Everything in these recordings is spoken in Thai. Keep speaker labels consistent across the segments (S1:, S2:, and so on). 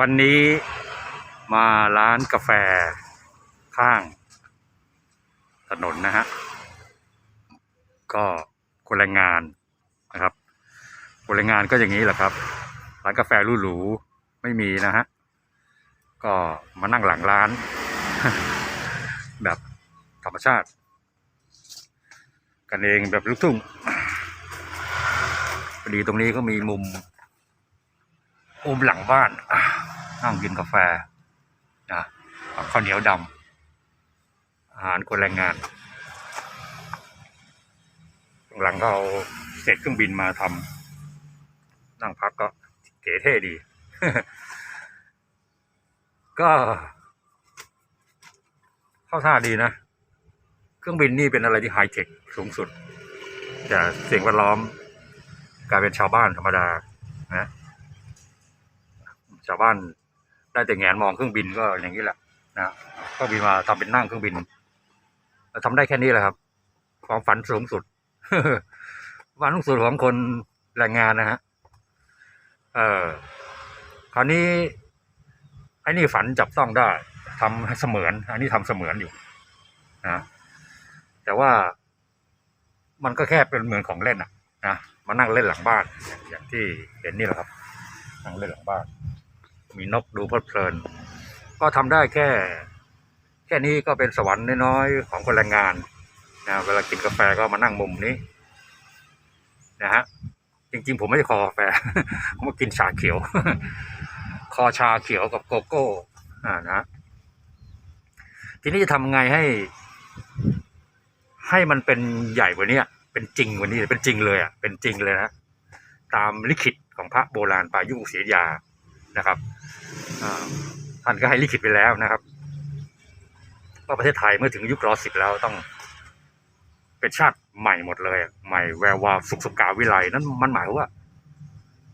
S1: วันนี้มาร้านกาแฟข้างถนนนะฮะ ก็คนแรงงานนะครับ คนแรงงานก็อย่างนี้แหละครับ ร้านกาแฟหรูๆไม่มีนะฮะ ก็มานั่งหลังร้าน แบบธรรมชาติ กันเองแบบลูกทุ่งพอดีตรงนี้ก็มีมุม มุมหลังบ้านนั่งกินกาแฟนะข้าวเหนียวดำอาหารคนแรงงาน หลังก็เอาเศษเครื่องบินมาทำนั่งพักก็เก๋เท่ดี ก็เข้าท่าดีนะ เครื่องบินนี่เป็นอะไรที่ไฮเทคสูงสุดแต่เสียงแวดล้อมกลายเป็นชาวบ้านธรรมดานะ ชาวบ้านได้แต่แงนมองเครื่องบินก็อย่างนี้แหละนะก็บินมาทำเป็นนั่งเครื่องบินทำได้แค่นี้แหละครับ ความฝันสูงสุดฝันสูงสุดของคนแรงงานนะฮะเออคราวนี้ไอ้นี่ฝันจับต้องได้ทำให้เสมือน อันนี้ทำเสมือนอยู่นะแต่ว่ามันก็แค่เป็นเหมือนของเล่นอะนะมานั่งเล่นหลังบ้าน อย่างที่เห็นนี่แหละครับนั่งเล่นหลังบ้าน มีนกดูเพลิดเพลิน ก็ทำได้แค่ แค่นี้ก็เป็นสวรรค์น้อยๆของคนแรงงานนะเวลากินกาแฟก็มานั่งมุมนี้นะฮะจริงๆ ผมไม่ได้คอกาแฟผมมากินชาเขียว คอชาเขียวกับโกโก้อ่านะทีนี้จะทำไงให้ ให้มันเป็นใหญ่กว่านี้เป็นจริงกว่านี้เป็นจริงเลยอะเป็นจริงเลยนะตามลิขิตของพระโบราณปลายุคศรียยานะครับ ท่านก็ให้ลิขิตไปแล้วนะครับว่าประเทศไทยเมื่อถึงยุครอสิบแล้วต้อง เป็นชาติใหม่หมดเลย ใหม่แวววาวสุขสกาวิไลนั่นมันหมายว่า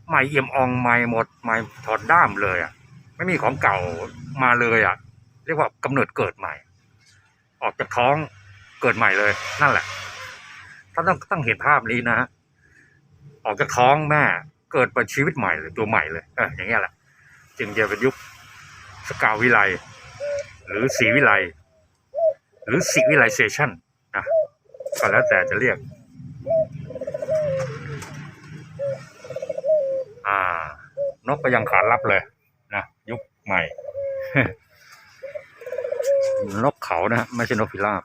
S1: ใหม่เอี่ยมอองใหม่หมดใหม่ถอดด้ามเลยอะ ไม่มีของเก่ามาเลยอะ เรียกว่ากำเนิดเกิดใหม่ ออกจากท้องเกิดใหม่เลย นั่นแหละท่านต้องต้องเห็นภาพนี้นะฮะออกจากท้องแม่เกิดเป็นชีวิตใหม่เลยตัวใหม่เลยเอออย่างเงี้ยแหละ จึงจะเป็นยุคสกาวิไลหรือสีวิไลหรือสิวิไลเซชันนะก็แล้วแต่จะเรียก อ่านกก็ยังขารับเลยนะยุคใหม่ นกเขานะฮะไม่ใช่นกพิราบ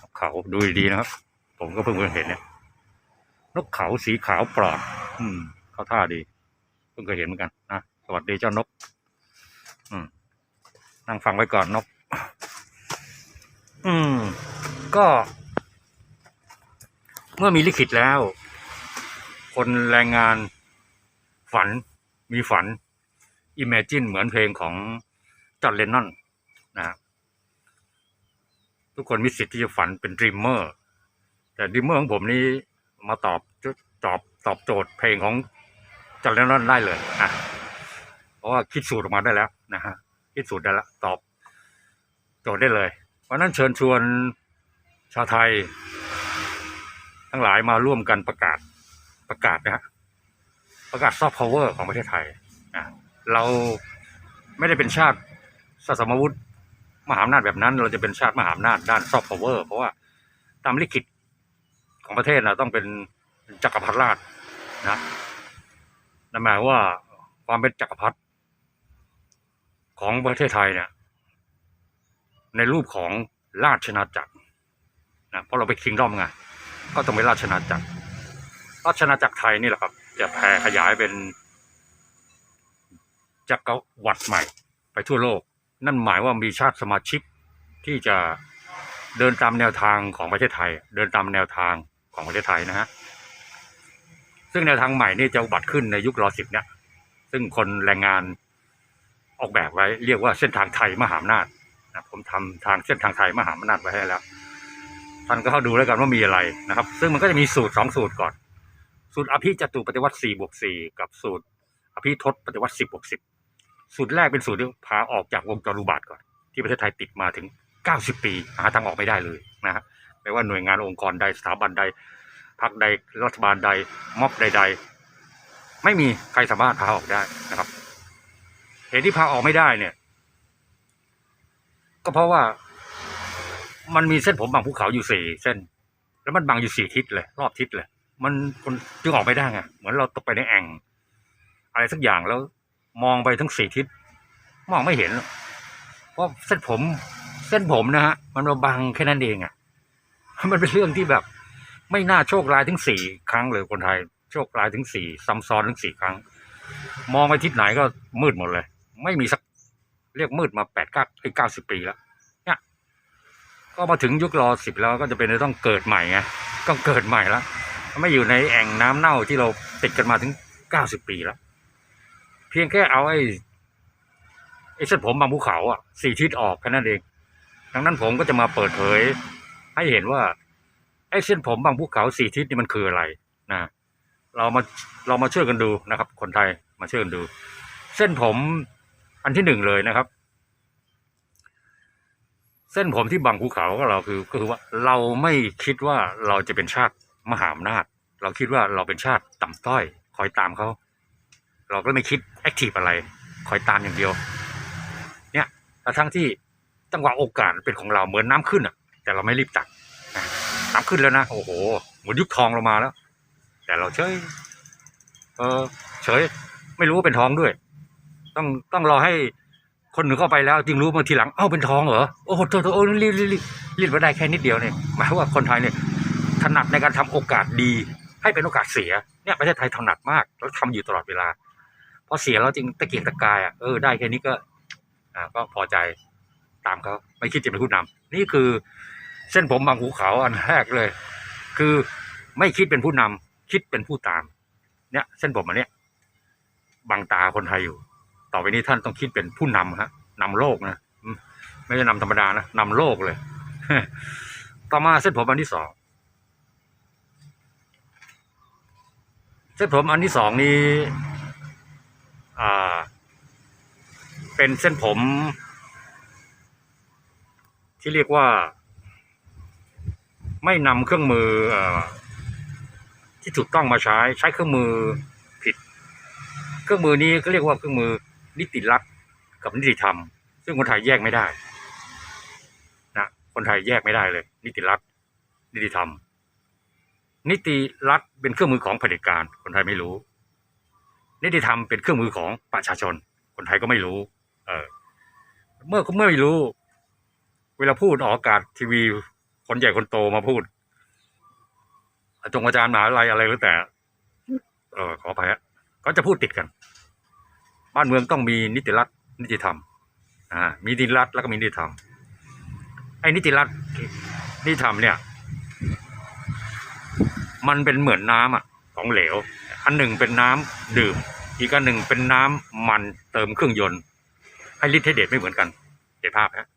S1: นกเขาดูดีนะครับ ผมก็เพิ่งเคยเห็นเนี่ยนกเขาสีขาวปลอด อืม เขาท่าดี เพิ่งเคยเห็นเหมือนกันนะ สวัสดีเจ้านก อืม นั่งฟังไว้ก่อนนก อืม ก็ เมื่อมีลิขิตแล้ว คนแรงงานฝันมีฝัน Imagine เหมือนเพลงของจอห์นเลนนอนนะทุกคนมีสิทธิ์ที่จะฝันเป็นด e ีมเมอร์แต่ด e ีมเมอร์ของผมนี้มาตอบตอบตอบโจทย์เพลงของจอห์นเลนนอนได้เลยนะ ราะว่าคิดสูตรออกมาได้แล้วนะฮะคิดสูตรได้แล้วตอบโจทย์ได้เลยเพราะนั้นเชิญชวนชาวไทย ทั้งหลายมาร่วมกันประกาศประกาศนะฮะประกาศซอฟต์พาวเวอร์ของประเทศไทยนะเราไม่ได้เป็นชาติสสมวุฒิมหาอำนาจแบบนั้น เราจะเป็นชาติมหาอำนาจด้านซอฟต์พาวเวอร์เพราะว่าตามลิขิตของประเทศนะต้องเป็นจักรพรรดิราชนะนั่นหมายว่าความเป็นจักรพรรดิ ของประเทศไทยเนี่ยในรูปของราชนาจักรนะเพราะเราไปคิงดอมไงก็ต้องเป็นราชนาจักร ราชนาจักรไทยนี่แหละครับ จะแผ่ขยายเป็นจักรวรรดิใหม่ ไปทั่วโลก นั่นหมายว่ามีชาติสมาชิกที่จะเดินตามแนวทางของประเทศไทย เดินตามแนวทางของประเทศไทยนะฮะซึ่งแนวทางใหม่นี่จะอุบัติขึ้นในยุครอสิบเนี่ยซึ่งคนแรงงาน ออกแบบไว้เรียกว่าเส้นทางไทยมหาอำนาจนะผมทำทางเส้นทางไทยมหาอำนาจไว้ให้แล้วท่านก็เข้าดูแล้วกันว่ามีอะไรนะครับ ซึ่งมันก็จะมีสูตรสองสูตรก่อน สูตรอภิจตุปฏิวัติสี่บวกสี่กับสูตรอภิทศปฏิวัติสิบบวกสิบสูตรแรกเป็นสูตรที่พาออกจากวงจรอุบาทก่อน ที่ประเทศไทยติดมาถึงเก้าสิบปีหาทางออกไม่ได้เลยนะฮะไม่ว่าหน่วยงานองค์กรใดสถาบันใดพรรคใดรัฐบาลใดม็อบใด ๆ ไม่มีใครสามารถพาออกได้นะครับ เหตุที่พาออกไม่ได้เนี่ย ก็เพราะว่ามันมีเส้นผมบางภูเขาอยู่สี่เส้น แล้วมันบังอยู่สี่ทิศเลย รอบทิศเลย มันคนจึงออกไม่ได้ไงเหมือนเราตกไปในแอ่ง อะไรสักอย่างแล้วมองไปทั้งสี่ทิศมองไม่เห็น เพราะเส้นผม เส้นผมนะฮะ มันมาบังแค่นั้นเองอะมันเป็นเรื่องที่แบบ ไม่น่าโชคร้ายถึงสี่ครั้งเลยคนไทย โชคร้ายถึงสี่ซ้ำซ้อนถึงสี่ครั้ง มองไปทิศไหนก็มืดหมดเลย ไม่มีสักเรียกมืดมาแปดเก้าเก้าสิบปีแล้วเนี่ยก็มาถึงยุครอสิบแล้วก็จะเป็นต้องเกิดใหม่ไงต้องเกิดใหม่แล้วไม่อยู่ในแอ่งน้ำเน่าที่เราติดกันมาถึงเก้าสิบปีแล้ว เพียงแค่เอาไอ้ไอ้เส้นผมบางภูเขาอะสี่ทิศออกแค่นั้นเองดังนั้นผมก็จะมาเปิดเผย ให้เห็นว่าไอ้เส้นผมบางภูเขาสี่ทิศนี่มันคืออะไรนะเรามาเรามาช่วยกันดูนะครับ คนไทยมาช่วยกันดู เส้นผม อันที่หนึ่งเลยนะครับ เส้นผมที่บางภูเขาก็เราคือก็คือว่าเราไม่คิดว่าเราจะเป็นชาติมหาอำนาจ เราคิดว่าเราเป็นชาติต่ำต้อย คอยตามเขาเราก็ไม่คิดแอคทีฟอะไร คอยตามอย่างเดียว เนี่ยทั้งที่จังหวะโอกาสเป็นของเราเหมือนน้ำขึ้นอะ แต่เราไม่รีบตักนะน้ำขึ้นแล้วนะโอ้โหเหมือนยุคทองเรามาแล้ว แต่เราเฉยเออเฉยไม่รู้ว่าเป็นทองด้วย ต้องต้องรอให้คนหนึ่งเข้าไปแล้วจึงรู้มาทีหลังเอ้าเป็นทองเหรอโอ้โหโทษโทษโอ้รีบรีบรีบรีบมาได้แค่นิดเดียวเนี่ยหมายว่าคนไทยเนี่ยถนัดในการทำโอกาสดี ให้เป็นโอกาสเสียเนี่ยประเทศไทยถนัดมากแล้วทำอยู่ตลอดเวลาพอเสียแล้วจริงตะเกียกตะกายอะเออได้แค่นี้ก็อ่าก็พอใจตามเขาไม่คิดจะเป็นผู้นำนี่คือเส้นผมบางภูเขาอันแรกเลย คือไม่คิดเป็นผู้นำคิดเป็นผู้ตาม เนี่ย เส้นผมอันเนี้ยบังตาคนไทยอยู่ อไปนี้ท่านต้องคิดเป็นผู้นำฮะนำโลกนะไม่ใช่นำธรรมดานะนำโลกเลย ต่อมาเส้นผมอันที่สองเส้นผมอันที่สองนี้อ่เป็นเส้นผม ที่เรียกว่า ไม่นำเครื่องมืออที่ถูกต้องมาใช้ใช้เครื่องมือผิด เครื่องมือนี้ก็เรียกว่าเครื่องมือ นิติรัฐกับนิติธรรม ซึ่งคนไทยแยกไม่ได้นะคนไทยแยกไม่ได้เลย นิติรัฐนิติธรรม นิติรัฐเป็นเครื่องมือของเผด็จการ คนไทยไม่รู้ นิติธรรมเป็นเครื่องมือของประชาชน คนไทยก็ไม่รู้ เออเมื่อเมื่อไม่รู้ เวลาพูดออกอากาศทีวี คนใหญ่คนโตมาพูดอาจารย์มหาอะไรอะไรก็แต่ เออขออภัยฮะก็จะพูดติดกัน บ้านเมืองต้องมีนิติรัฐนิติธรรมอ่ามีนิติรัฐแล้วก็มีนิติธรรมไอ้นิติรัฐนิติธรรมเนี่ย มันเป็นเหมือนน้ำอะของเหลว อันหนึ่งเป็นน้ำดื่ม อีกอันหนึ่งเป็นน้ำมันเติมเครื่องยนต์ให้ฤทธิ์ให้เดชไม่เหมือนกันเห็นภาพฮะ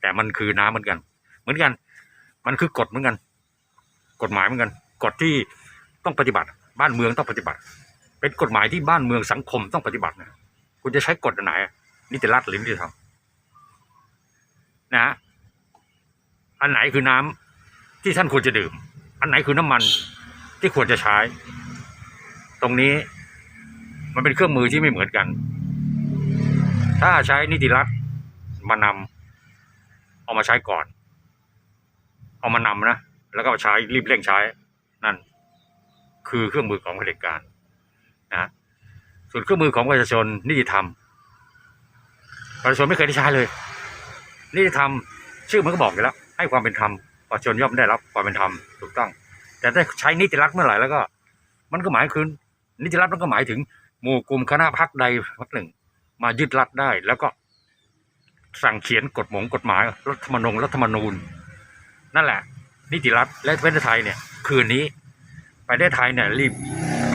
S1: แต่มันคือน้ำเหมือนกัน เหมือนกัน มันคือกฎเหมือนกัน กฎหมายเหมือนกันกฎที่ต้องปฏิบัติ บ้านเมืองต้องปฏิบัติ เป็นกฎหมายที่บ้านเมืองสังคมต้องปฏิบัตินะคุณจะใช้กฎอันไหนนิติรัฐหรือนิติธรรมนะฮะอันไหนคือน้ำที่ท่านควรจะดื่ม อันไหนคือน้ำมันที่ควรจะใช้ ตรงนี้มันเป็นเครื่องมือที่ไม่เหมือนกัน ถ้าใช้นิติรัฐมานำเอามาใช้ก่อน เอามานำนะ แล้วก็ใช้รีบเร่งใช้ นั่น คือเครื่องมือของเผด็จการ นะส่วนเครื่องมือของประชาชนนิติธรรมประชาชนไม่เคยได้ใช้เลยนิติธรรมชื่อมันก็บอกอยู่แล้ว ให้ความเป็นธรรมประชาชนย่อมได้รับความเป็นธรรมถูกต้อง แต่ถ้าใช้นิติรัฐเมื่อไหร่แล้วก็ มันก็หมายคือนิติรัฐมันก็หมายถึงหมู่กลุ่มคณะพรรคใดพรรคหนึ่ง มายึดรัฐได้แล้วก็สั่งเขียนกฎหมงกฎหมายรัฐธรรมนูญรัฐธรรมนูญ นั่นแหละ นิติรัฐและประเทศไทยเนี่ย คืนนี้ประเทศไทยเนี่ยรีบ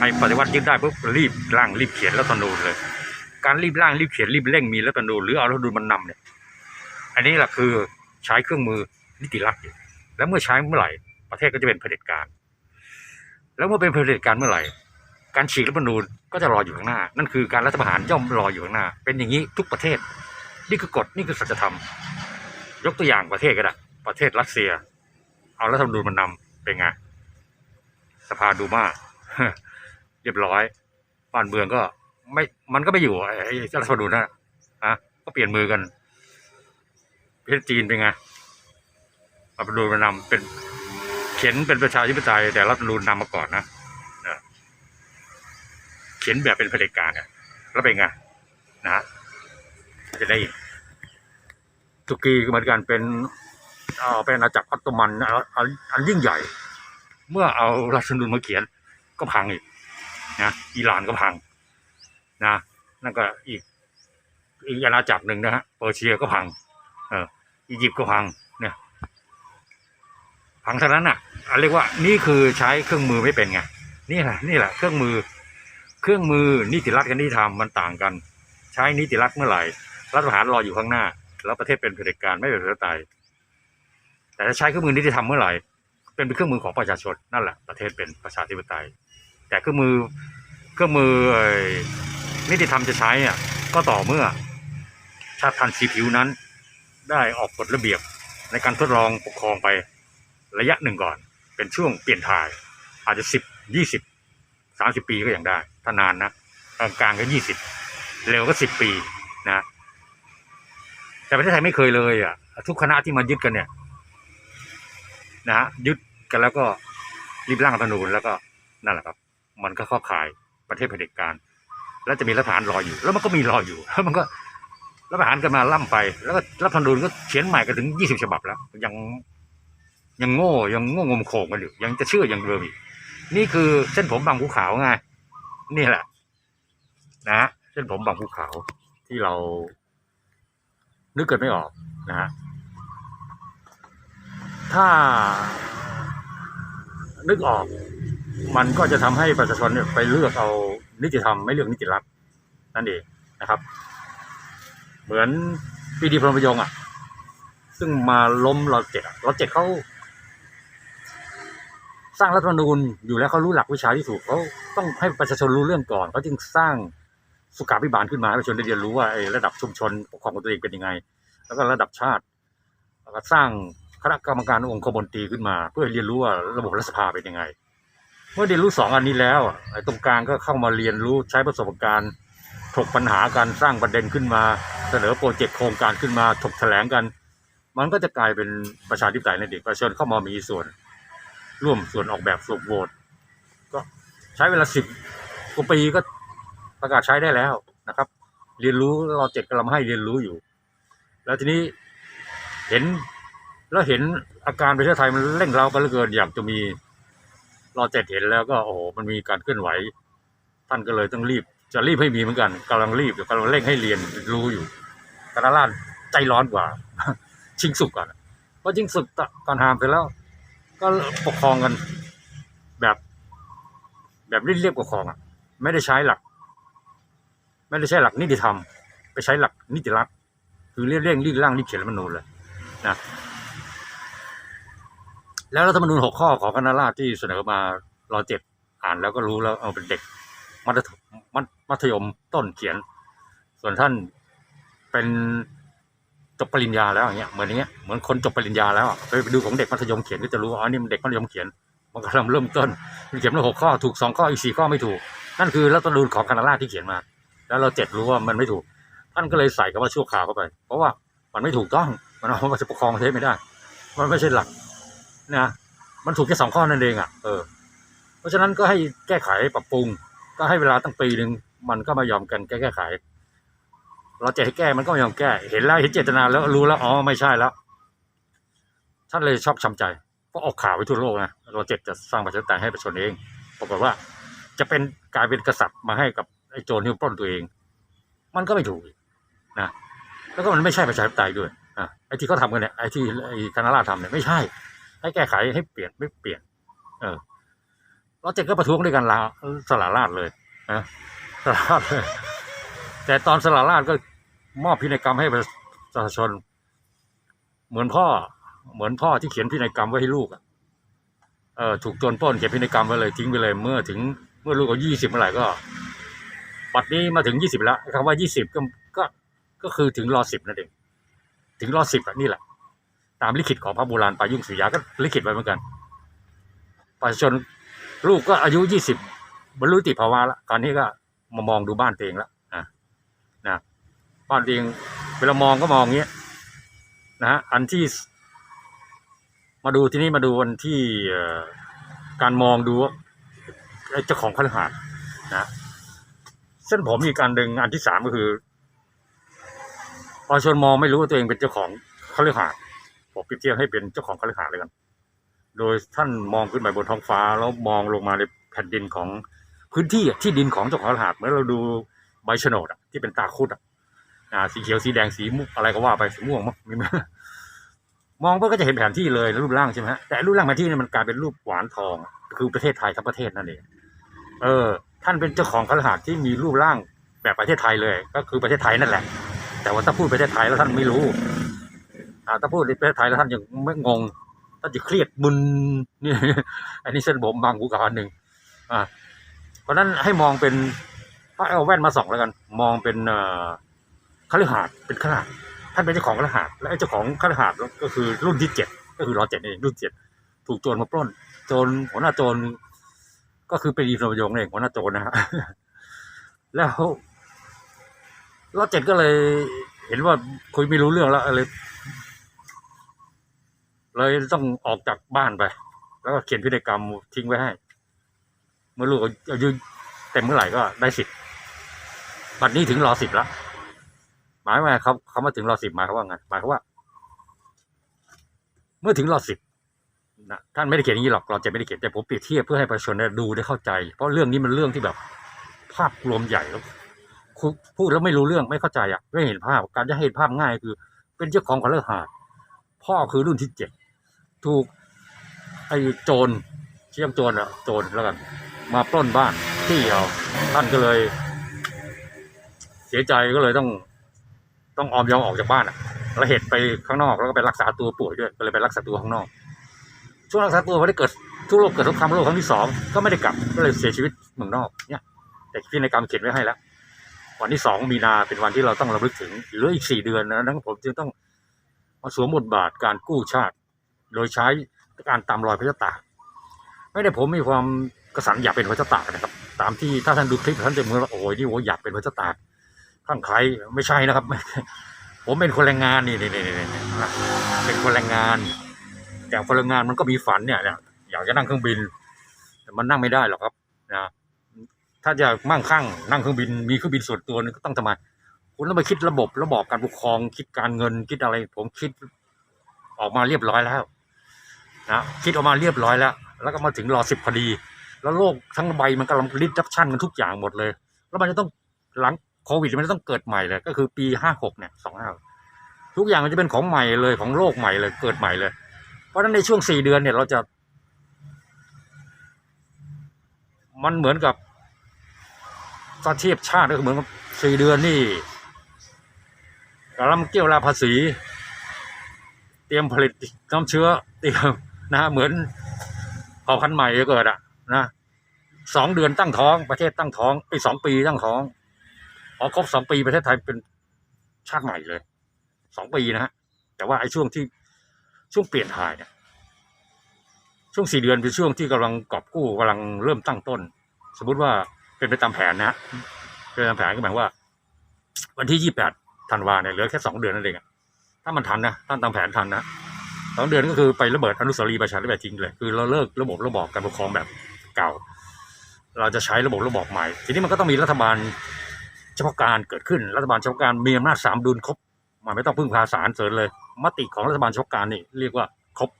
S1: ไทยปฏิวัติยึดได้ปุ๊บรีบร่างรีบเขียนรัฐธรรมนูญเลย การรีบร่างรีบเขียนรีบเร่งมีรัฐธรรมนูญหรือเอารัฐธรรมนูญมันนำเนี่ย อันนี้แหละคือใช้เครื่องมือนิติรัฐอยู่แล้วเมื่อใช้เมื่อไหร่ประเทศก็จะเป็นเผด็จการ แล้วเมื่อเป็นเผด็จการเมื่อไหร่ การฉีกรัฐธรรมนูญก็จะรออยู่ข้างหน้า นั่นคือการรัฐประหารย่อมรออยู่ข้างหน้า เป็นอย่างนี้ทุกประเทศ นี่คือกฎนี่คือสัจธรรม ยกตัวอย่างประเทศก็ได้ประเทศรัสเซีย เอารัฐธรรมนูญมานำเป็นไงสภาดูมา เรียบร้อยบ้านเมืองก็ ไม่ มันก็ไม่อยู่ไอ้รัฐธรรมนูญนะนะก็เปลี่ยนมือกันประเทศจีนเป็นไงรัฐธรรมนูญมานำเป็น เขียนเป็นประชาธิปไตยแต่รัฐธรรมนูญนำมาก่อนนะนะเขียนแบบเป็นเผด็จการเนี่ยแล้วเป็นไงนะฮะจะได้ตุรกีก็เหมือนกันเป็นเอ่อเป็นอาณาจักรออตโตมันอันอันยิ่งใหญ่ เมื่อเอารัฐธรรมนูญมาเขียนก็พังอีก นะอิหร่านก็พังนะนั่นก็อีกอีกอาณาจักรหนึ่งนะฮะเปอร์เซียก็พัง เอออียิปต์ก็พังเนี่ยพังเท่านั้นอะอะเรียกว่านี่คือใช้เครื่องมือไม่เป็นไงนี่แหละนี่แหละ เครื่องมือ เครื่องมือนิติรัฐกับนิติธรรมมันต่างกัน ใช้นิติรัฐเมื่อไหร่รัฐประหารรออยู่ข้างหน้า แล้วประเทศเป็นเผด็จการไม่เป็นประชาธิปไตยแต่ถ้าใช้เครื่องมือนิติธรรมเมื่อไหร่เป็นเครื่องมือของประชาชนนั่นแหละประเทศเป็นประชาธิปไตย แต่เครื่องมือเครื่องมือนิติธรรมจะใช้อะก็ต่อเมื่อ ชาติพันธุ์สีผิวนั้น ได้ออกกฎระเบียบในการทดลองปกครองไประยะหนึ่งก่อน เป็นช่วงเปลี่ยนถ่าย อาจจะสิบยี่สิบสามสิบปีก็ยังได้ ถ้านานนะกลางกลางก็ยี่สิบเร็วก็สิบปีนะแต่ประเทศไทยไม่เคยเลยอะทุกคณะที่มายึดกันเนี่ยนะฮะยึดกันแล้วก็รีบร่างรัฐธรรมนูญแล้วก็นั่นแหละครับ มันก็เข้าข่ายประเทศเผด็จการ แล้วจะมีรัฐประหารรออยู่ แล้วมันก็มีรออยู่ แล้วมันก็รัฐประหารกันมาล่ำไป แล้วก็รัฐธรรมนูญก็เขียนใหม่กันถึงยี่สิบฉบับแล้ว ยังยังโง่ยังโง่งมโขงกันอยู่ ยังจะเชื่ออย่างเดิมอีกนี่คือเส้นผมบางภูเขาไงนี่แหละ นะ เส้นผมบางภูเขาที่เรา นึกกันไม่ออกนะฮะถ้า นึกออก มันก็จะทำให้ประชาชนไปเลือกเอานิติธรรมไม่เลือกนิติรัฐนั่นเองนะครับ เหมือนปีดีพรหมยงอะ ซึ่งมาล้มเราเจ็ดเราเจ็ดเขาสร้างรัฐธรรมนูญอยู่แล้วเขารู้หลักวิชาที่ถูกเขาต้องให้ประชาชนรู้เรื่องก่อนเขาจึงสร้างสุขาภิบาลขึ้นมาให้ประชาชนได้เรียนรู้ว่าไอ้ระดับชุมชนปกครองของตัวเองเป็นยังไง แล้วก็ระดับชาติแล้วก็สร้างคณะกรรมการองค์คมนตรีขึ้นมา เพื่อเรียนรู้ว่าระบบรัฐสภาเป็นยังไง เมื่อเรียนรู้สองอันนี้แล้วไอ้ตรงกลางก็เข้ามาเรียนรู้ใช้ประสบการณ์ ถกปัญหาการสร้างประเด็นขึ้นมา เสนอโปรเจกต์โครงการขึ้นมาถกแถลงกัน มันก็จะกลายเป็นประชาธิปไตยในเด็กประชาชนเข้ามามีส่วน ร่วมส่วนออกแบบส่วนโหวตก็ใช้เวลาสิบกว่าปีก็ประกาศใช้ได้แล้วนะครับ เรียนรู้เราเจ็ดกำลังให้เรียนรู้อยู่ แล้วทีนี้เห็นแล้วเห็นอาการประเทศไทยมันเร่งเร้ากันเหลือเกินอยากจะมี เราเจ็ดเห็นแล้วก็โอ้โหมันมีการเคลื่อนไหว ท่านก็เลยต้องรีบ จะรีบให้มีเหมือนกันกำลังรีบอยู่กำลังเร่งให้เรียนรู้อยู่คณะราษฎรใจร้อนกว่า ชิงสุกก่อนเพราะชิงสุกตอนหามไปแล้ว ก็ปกครองกันแบบ แบบเรียบๆปกครองอะ ไม่ได้ใช้หลัก ไม่ได้ใช้หลักนิติธรรม ไปใช้หลักนิติรัฐคือเรียกเร่งรีบร่างรีบเขียนรัฐมนูญเลยนะ แล้วรัฐธรรมนูญหกข้อของคณะราษฎรที่เสนอมาเราเจ็บอ่านแล้วก็รู้แล้วเอาเป็นเด็กมัธยมมัธยมต้นเขียน ส่วนท่านเป็นจบปริญญาแล้วอย่างเงี้ยเหมือนอย่างเงี้ยเหมือนคนจบปริญญาแล้วไปดูของเด็กมัธยมเขียนก็จะรู้ว่าอ๋อนี่มันเด็กมัธยมเขียน มันกำลังเริ่มต้นมันเขียนมาหกข้อถูกสองข้ออีกสี่ข้อไม่ถูก นั่นคือรัฐธรรมนูญของคณะราษฎรที่เขียนมา แล้วเราเจ็ดรู้ว่ามันไม่ถูก ท่านก็เลยใส่คำว่าชั่วคราวเข้าไป เพราะว่ามันไม่ถูกต้องมันเอามาจะปกครองประเทศไม่ได้ มันไม่ใช่หลัก นะมันถูกแค่สองข้อนั่นเองอะเออเพราะฉะนั้นก็ให้แก้ไขปรับปรุง ก็ให้เวลาตั้งปีหนึ่งมันก็ม่ยอมกันแก้แก้ไข เราจะให้แก้มันก็ไม่ยอมแก้ เห็นแล้วเห็นเจตนาแล้วรู้แล้วอ๋อไม่ใช่แล้วท่านเลยชอบช้ำใจเพราะออกข่าวไปทั่วโลกนะเราเจ็ดจะสร้างประชาธิปไตยให้ประชาชนเองปรากฏว่า จะเป็นกลายเป็นกษัตริย์มาให้กับไอ้โจรที่ปล้นตัวเอง มันก็ไม่ถูกอีกนะแล้วก็มันไม่ใช่ประชาธิปไตยด้วยอะไอ้ที่เขาทำกันเนี่ยไอ้ที่ไอ้คณะราษฎรทำเนี่ยไม่ใช่ ให้แก้ไขให้เปลี่ยนไม่เปลี่ยน เออเราเจ็ดก็ประท้วงด้วยกันลาสละราชเลยนะสละราชเลยแต่ตอนสละราชก็มอบพินัยกรรมให้ประชาชน เหมือนพ่อ เหมือนพ่อที่เขียนพินัยกรรมไว้ให้ลูกอะเออถูกโจรปล้นเขียนพินัยกรรมไว้เลยทิ้งไปเลย เมื่อถึงเมื่อลูกอายุยี่สิบเมื่อไหร่ก็ปัดนี้มาถึงยี่สิบแล้วคำว่ายี่สิบก็ก็ก็คือถึงรอสิบนั่นเอง ถึงรอสิบอะนี่แหละ ตามลิขิตของพระโบราณปายุ่งสุริยาก็ลิขิตไว้เหมือนกันประชาชนลูกก็อายุยี่สิบบรรลุนิติภาวะแล้วตอนนี้ก็มามองดูบ้านตัวเองแล้วนะนะพความจริงเวลามองก็มองอย่างเงี้ยนะฮะอันที่มาดูที่นี่มาดูวันที่การมองดูว่าเจ้าของคฤหาสน์นะเส้นผมมีการดึงอันที่สามก็คือประชาชนมองไม่รู้ว่าตัวเองเป็นเจ้าของคฤหาสน์ ผมเปรียบเทียบให้เป็นเจ้าของคฤหาสน์เลยกัน โดยท่านมองขึ้นไปบนท้องฟ้าแล้วมองลงมาในแผ่นดินของพื้นที่ที่ดินของเจ้าของคฤหาสน์เหมื่อนเราดูใบโฉนดที่เป็นตาคุดอะอ่าสีเขียวสีแดงสีมุกอะไรก็ว่าไปสีม่วงมั้งมีไหมมองไปก็จะเห็นแผนที่เลยรูปร่างใช่ไหมฮะแต่รูปร่างแผนที่เนี่ยมันกลายเป็นรูปหวานทอง คือประเทศไทยทั้งประเทศนั่นเองเออ ท่านเป็นเจ้าของคฤหาสน์ที่มีรูปร่างแบบประเทศไทยเลย ก็คือประเทศไทยนั่นแหละ แต่ว่าถ้าพูดประเทศไทยแล้วท่านไม่รู้ ถ้าพูดในประเทศไทยแล้วท่านยังไม่งงท่านจะเครียดมึนนี่อันนี้เส้นผมบางกูกับอันหนึ่งอ่าเพราะนั้นให้มองเป็นถ้าเอาแว่นมาส่องแล้วกัน มองเป็นเอ่อคฤหาสน์เป็นคฤหาสน์ท่านเป็นเจ้าของคฤหาสน์และเจ้าของคฤหาสน์ก็คือรุ่นที่เจ็ดก็คือรอเจ็ดเองรุ่นเจ็ดถูกโจรมาปล้น โจรหัวหน้าโจรก็คือเป็นอีโนโยงเองหัวหน้าโจรนะฮะแล้วรอเจ็ดก็เลยเห็นว่าคุยไม่รู้เรื่องแล้วเลย เลยต้องออกจากบ้านไป แล้วก็เขียนพินัยกรรมทิ้งไว้ให้ เมื่อลูกอายุเต็มเมื่อไหร่ก็ได้สิทธิ์บัดนี้ถึงรอสิบละหมายว่าเขาเขามาถึงรอสิบหมายเขาว่าไงหมายเขาว่า เมื่อถึงรอสิบนะท่านไม่ได้เขียนอย่างนี้หรอกเราจะไม่ได้เขียนแต่ผมเปรียบเทียบเพื่อให้ประชาชนได้ดูได้เข้าใจ เพราะเรื่องนี้มันเรื่องที่แบบ ภาพรวมใหญ่แล้วพูดแล้วไม่รู้เรื่องไม่เข้าใจอะไม่เห็นภาพ การจะให้เห็นภาพง่ายคือ เป็นเจ้าของคฤหาสน์พ่อคือรุ่นที่เจ็ด ถูกไอ้โจรเชี่ยงโจรอะโจรแล้วกัน มาปล้นบ้านที่เอาท่านก็เลย เสียใจก็เลยต้อง ต้องออมยอมออกจากบ้านอะแล้วเหตุไปข้างนอกแล้วก็ไปรักษาตัวป่วยด้วยก็เลยไปรักษาตัวข้างนอก ช่วงรักษาตัวพอได้เกิดทุกโรคเกิดสงครามโลกครั้งที่สองก็ไม่ได้กลับก็เลยเสียชีวิตเมืองนอกเนี่ยแต่พินัยกรรมเขียนไว้ให้แล้ววันที่สองมีนาเป็นวันที่เราต้องระลึกถึงเหลืออีกสี่เดือนนะนั้นผมจึงต้องมาสวมบทบาทการกู้ชาติ โดยใช้การตามรอยพระเจ้าตากไม่ได้ผมมีความกระสันอยากเป็นพระเจ้าตากนะครับ ตามที่ถ้าท่านดูคลิปท่านจะเหมือนว่าโอ้ยนี่โอ้อยากเป็นพระเจ้าตากข้างใครไม่ใช่นะครับ ผมเป็นคนแรงงานนี่นี่นี่นี่เป็นคนแรงงานแต่คนแรงงานมันก็มีฝันเนี่ยอยากจะนั่งเครื่องบิน แต่มันนั่งไม่ได้หรอกครับนะถ้าจะมั่งคั่งนั่งเครื่องบินมีเครื่องบินส่วนตัวนึงก็ต้องทำไมคุณต้องไปคิดระบบระบอบการปกครองคิดการเงินคิดอะไร ผมคิดออกมาเรียบร้อยแล้ว นะคิดออกมาเรียบร้อยแล้ว แล้วก็มาถึงรอสิบพอดี แล้วโลกทั้งใบมันกำลังริดรับชั่นกันทุกอย่างหมดเลย แล้วมันจะต้องหลังโควิดมันจะต้องเกิดใหม่เลย ก็คือปีห้าหกเนี่ยสองห้าทุกอย่างมันจะเป็นของใหม่เลยของโลกใหม่เลย เกิดใหม่เลย เพราะฉะนั้นในช่วงสี่เดือนเนี่ยเราจะ มันเหมือนกับถ้าเทียบชาติก็เหมือนกับสี่เดือนนี่กำลังเกี่ยวลาภาษี เตรียมผลิตน้ำเชื้อเตรียม นะฮะเหมือนเผ่าพันธุ์ใหม่จะเกิดอะ นะสองเดือนตั้งท้องประเทศตั้งท้องไอ้สองปีตั้งท้องพอครบสองปีประเทศไทยเป็นชาติใหม่เลยสองปีนะฮะแต่ว่าไอ้ช่วงที่ช่วงเปลี่ยนถ่ายเนี่ยช่วงสี่เดือนเป็นช่วงที่กำลังกอบกู้กำลังเริ่มตั้งต้น สมมุติว่าเป็นไปตามแผนนะฮะเป็นไปตามแผนก็หมายว่า วันที่ยี่แปดธันวาเนี่ยเหลือแค่สองเดือนนั่นเองถ้ามันทันนะถ้าตามแผนทันนะ สองเดือนก็คือไประเบิดอนุสาวรีย์ประชาธิปไตยทิ้งเลย คือเราเลิกระบบระบอบการปกครองแบบเก่า เราจะใช้ระบบระบอบใหม่ ทีนี้มันก็ต้องมีรัฐบาลเฉพาะการเกิดขึ้น รัฐบาลเฉพาะการมีอำนาจสามดุลครบมันไม่ต้องพึ่งพาศาลเสริญเลย มติของรัฐบาลเฉพาะการนี่เรียกว่าครบ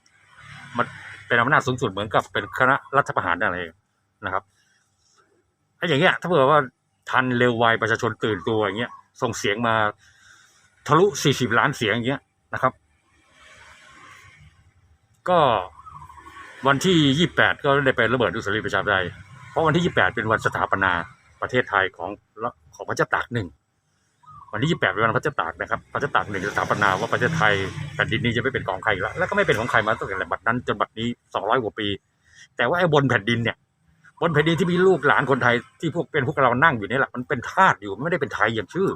S1: มันเป็นอำนาจสูงสุดเหมือนกับเป็นคณะรัฐประหารอะไรนะครับไอ้อย่างเงี้ย ถ้าเผื่อว่าทันเร็วไวประชาชนตื่นตัวอย่างเงี้ย ส่งเสียงมาทะลุ 40 ล้านเสียงอย่างเงี้ยนะครับ ก็วันที่ 28 ก็ได้ไประเบิดอุสาวรีประชาธิปไตยเพราะวันที่ 28 เป็นวันสถาปนาประเทศไทยของของพระเจ้าตากหนึ่งวันที่ 28 เป็นวันพระเจ้าตากนะครับพระเจ้าตากหนึ่งสถาปนาว่าประเทศไทยแผ่นดินนี้จะไม่เป็นของใครแล้วแล้วก็ไม่เป็นของใครมาตั้งแต่บัดนั้นจนบัดนี้ 200 กว่าปี แต่ว่าไอ้บนแผ่นดินเนี่ยบนแผ่นดินที่มีลูกหลานคนไทยที่พวกเป็นพวกเรานั่งอยู่นี่แหละมันเป็นทาสอยู่ไม่ได้เป็นไทยอย่างชื่อ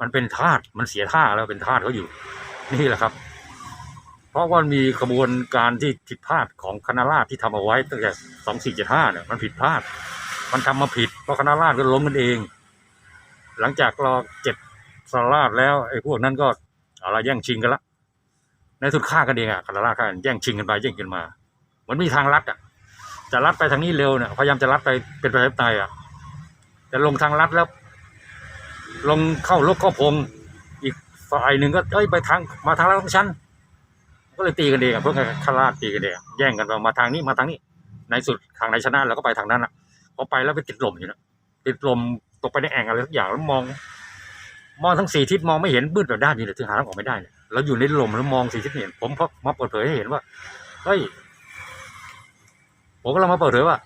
S1: มันเป็นทาสมันเสียท่าแล้วเป็นทาสเขาอยู่ นี่แหละครับ เพราะว่ามีขบวนการที่ผิดพลาดของคณะราษฎรที่ทำเอาไว้ตั้งแต่สองสี่เจ็ดห้าเนี่ยมันผิดพลาด มันทำมาผิดเพราะคณะราษฎรก็ล้มกันเอง หลังจากรอเจ็ดสาราชแล้วไอ้พวกนั้นก็อะไรแย่งชิงกันละในสุดฆ่ากันเองอะคาราราฆ่ากันแย่งชิงกันไปแย่งกันมาเหมือนมีทางลัดอะจะลัดไปทางนี้เร็วเนี่ยพยายามจะลัดไปเป็นประชาธิปไตยอะแต่ลงทางลัดแล้ว ลงเข้าลกเข้าพงอีกฝ่ายหนึ่งก็เอ้ยไปทางมาทางลัดของฉัน ก็เลยตีกันเองอะพวกคาราชตีกันเองแย่งกันว่ามาทางนี้มาทางนี้ ในสุดทางไหนชนะเราก็ไปทางนั้นอะพอไปแล้วไปติดลมอยู่นะติดลมตกไปในแอ่งอะไรทุกอย่างแล้วมอง มองทั้งสี่ทิศมองไม่เห็นมืดแบบด้านนี้เลยถึงหาทางออกไม่ได้เนี่ยเราอยู่ในลมแล้วมองสี่ทิศไม่เห็น ผมพอมาเปิดเผยให้เห็นว่าเฮ้ยผมก็เรามาเปิดเผยว่า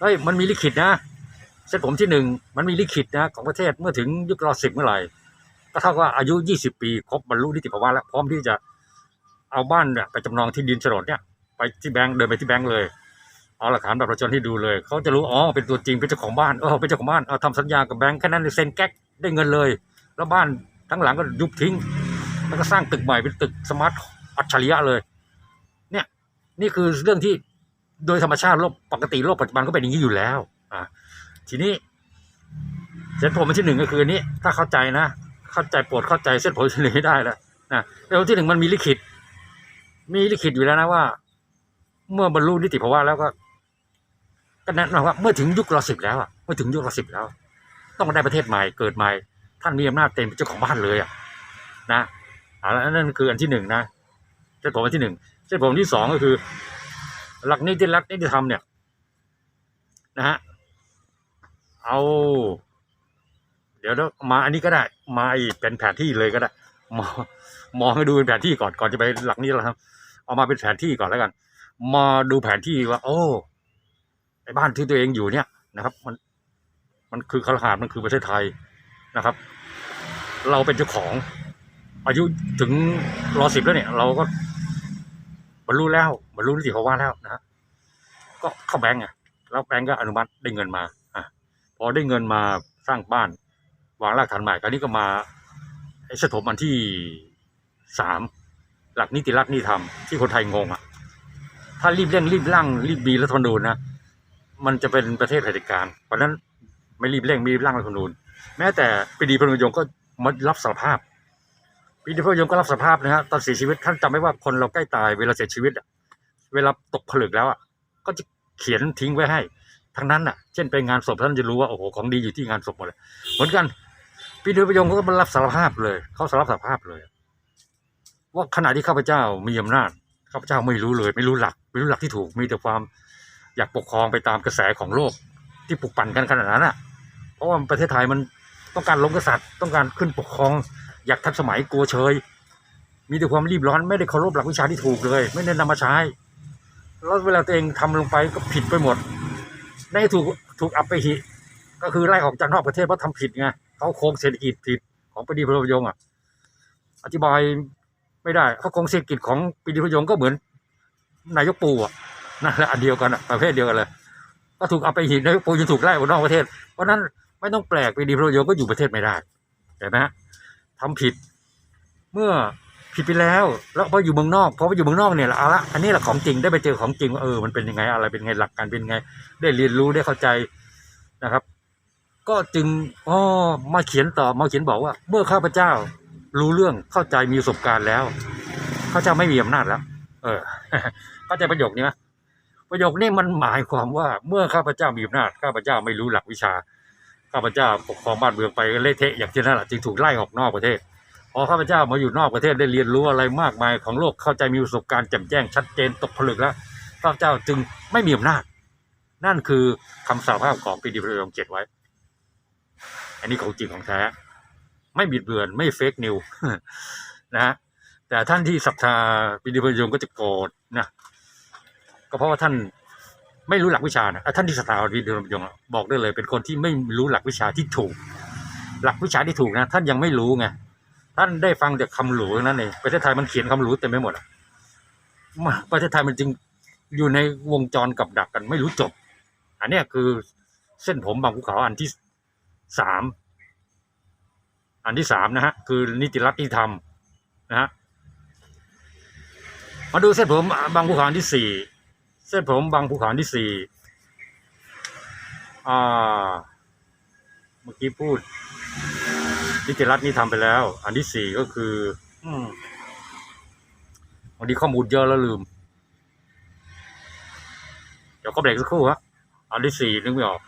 S1: เฮ้ยมันมีลิขิตนะเส้นผมที่หนึ่งมันมีลิขิตนะ ของประเทศเมื่อถึงยุครอสิบเมื่อไหร่ก็เท่ากับอายุยี่สิบปี ครบบรรลุนิติภาวะแล้วพร้อมที่จะ เอาบ้านเนี่ยไปจำนองที่ดินโฉนดเนี่ยไปที่แบงก์เดินไปที่แบงก์เลย เอาหลักฐานแบบประชาชนให้ดูเลยเขาจะรู้อ๋อเป็นตัวจริงเป็นเจ้าของบ้านเออเป็นเจ้าของบ้านเอาทำสัญญากับแบงค์แค่นั้นเซ็นแก๊กได้เงินเลย แล้วบ้านทั้งหลังก็ยุบทิ้ง แล้วก็สร้างตึกใหม่เป็นตึกสมาร์ทอัจฉริยะเลย เนี่ยนี่คือเรื่องที่โดยธรรมชาติโลกปกติโลกปัจจุบันก็เป็นอย่างนี้อยู่แล้วอ่าทีนี้เส้นผมอันที่หนึ่งก็คืออันนี้ ถ้าเข้าใจนะ เข้าใจปรดเข้าใจเส้นผมที่หนึ่งให้ได้แล้วนะแล้วที่หนึ่งมันมีลิขิต มีลิขิตอยู่แล้วนะว่า เมื่อบรรลุนิติภาวะแล้วก็ก็แนะนำว่าเมื่อถึงยุครอสิบแล้วอะเมื่อถึงยุครอสิบแล้ว ต้องมาได้ประเทศใหม่เกิดใหม่ ท่านมีอำนาจเต็มเป็นเจ้าของบ้านเลยอะนะอ่าแล้วนั่นคืออันที่หนึ่งนะเส้นผมอันที่หนึ่งเส้นผมที่สองก็คือ หลักนิติรัฐนิติธรรมเนี่ย นะฮะเอา เดี๋ยวเดี๋ยวมาอันนี้ก็ได้ มาอีกเป็นแผนที่เลยก็ได้มองมองให้ดูเป็นแผนที่ก่อนก่อนจะไปหลักนี้แล้วครับ เอามาเป็นแผนที่ก่อนแล้วกัน มาดูแผนที่ว่า โอ้ไอ้บ้านที่ตัวเองอยู่เนี่ยนะครับ มันมันคือคาหาดมันคือประเทศไทยนะครับ เราเป็นเจ้าของ อายุถึงรอสิบแล้วเนี่ย เราก็บรรลุแล้วบรรลุนิติภาวะแล้วนะฮะก็เข้าแบงก์ไงแล้วแบงก์ก็อนุมัติได้เงินมาอะพอได้เงินมาสร้างบ้าน วางรากฐานใหม่คราวนี้ก็มาไอ้สถมอันที่สาม หลักนิติรัฐนิธรรมที่คนไทยงงอะถ้ารีบเร่งรีบร่างรีบมีรัฐธรรมนูญนะมันจะเป็นประเทศเผด็จการเพราะนั้นไม่รีบเร่งไม่รีบร่างรัฐธรรมนูญแม้แต่ปรีดีพลยงก็มารับสารภาพปรีดีพลยงก็รับสารภาพนะฮะตอนเสียชีวิตท่านจำไว้ว่าคนเราใกล้ตายเวลาเสียชีวิตเวลาตกผลึกแล้วอะก็จะเขียนทิ้งไว้ให้ ทั้งนั้นอะ เช่นไปงานศพท่านจะรู้ว่าโอ้โหของดีอยู่ที่งานศพหมดเลยเหมือนกันปรีดีพลยงก็มารับสารภาพเลย เขาสารภาพเลย ว่าขณะที่ข้าพเจ้ามีอำนาจข้าพเจ้าไม่รู้เลย ไม่รู้หลัก ไม่รู้หลักที่ถูกมีแต่ความอยากปกครองไปตามกระแสของโลกที่ปลุกปั่นกันขนาดนั้นอะ เพราะว่าประเทศไทยมันต้องการล้มกษัตริย์ ต้องการขึ้นปกครอง อยากทันสมัยกลัวเชยมีแต่ความรีบร้อนไม่ได้เคารพหลักวิชาที่ถูกเลย ไม่ได้นำมาใช้แล้วเวลาตัวเองทำลงไปก็ผิดไปหมดได้ถูกถูกอับไปหิก็คือไล่ออกจากนอกประเทศเพราะทำผิดไงเขาโครงเศรษฐกิจผิดของปรีดีพลยงอะ อธิบาย ไม่ได้เขาโครงเศรษฐกิจของปีดีพยงก็เหมือนนายกปูอะนั่นแหละอันเดียวกันอะประเภทเดียวกันเลยก็ถูกเอาไปหินนายกปูยังถูกไล่ออกนอกประเทศ เพราะนั้นไม่ต้องแปลกปีดีพยงก็อยู่ประเทศไม่ได้เห็นไหมฮะทำผิดเมื่อผิดไปแล้ว แล้วพออยู่เมืองนอกพอไปอยู่เมืองนอกเนี่ยละเอาละอันนี้แหละของจริงได้ไปเจอของจริงว่าเออมันเป็นยังไงอะไรเป็นไงหลักการเป็นไง ได้เรียนรู้ได้เข้าใจนะครับ ก็จึงอ๋อมาเขียนต่อมาเขียนบอกว่า เมื่อข้าพเจ้า รู้เรื่องเข้าใจมีประสบการณ์แล้วข้าพเจ้าไม่มีอำนาจแล้ว เออเข้าใจประโยคนี้ไหมประโยคนี้มันหมายความว่าเมื่อข้าพเจ้ามีอำนาจข้าพเจ้าไม่รู้หลักวิชาข้าพเจ้าปกครองบ้านเมืองไปเละเทะอย่างที่นั่นแหละจึงถูกไล่ออกนอกประเทศพอข้าพเจ้ามาอยู่นอกประเทศได้เรียนรู้อะไรมากมายของโลกเข้าใจมีประสบการณ์แจ่มแจ้งชัดเจนตกผลึกแล้วข้าพเจ้าจึงไม่มีอำนาจ นั่นคือคำสาภาพของปีดีพระยงเจ็ดไว้ อันนี้ของจริงของแท้ ไม่บิดเบือนไม่เฟกนิวนะฮะแต่ท่านที่ศรัทธาปรีดีพระยงก็จะโกรธนะก็เพราะว่าท่านไม่รู้หลักวิชานะอะท่านที่ศรัทธาปรีดีพระยงบอกได้เลย เป็นคนที่ไม่รู้หลักวิชาที่ถูก หลักวิชาที่ถูกนะท่านยังไม่รู้ไงท่านได้ฟังจากคำหลูนั้นเองประเทศไทยมันเขียนคำหลูเต็มไปหมดอะประเทศไทยมันจึงอยู่ในวงจรกับดักกันไม่รู้จบ อันนี้คือเส้นผมบางภูเขาอันที่สาม อันที่สามนะฮะคือนิติรัฐนิติธรรมนะฮะมาดูเส้นผมบางภูเขาที่สี่เส้นผมบางภูเขาที่สี่อ่าเมื่อกี้พูด นิติรัตน์นี่ทำไปแล้ว อันที่สี่ก็คือ อืมวันนี้ข้อมูลเยอะแล้วลืม เดี๋ยวก็เบรกสักครู่ครับอันที่สี่นึกไม่ออก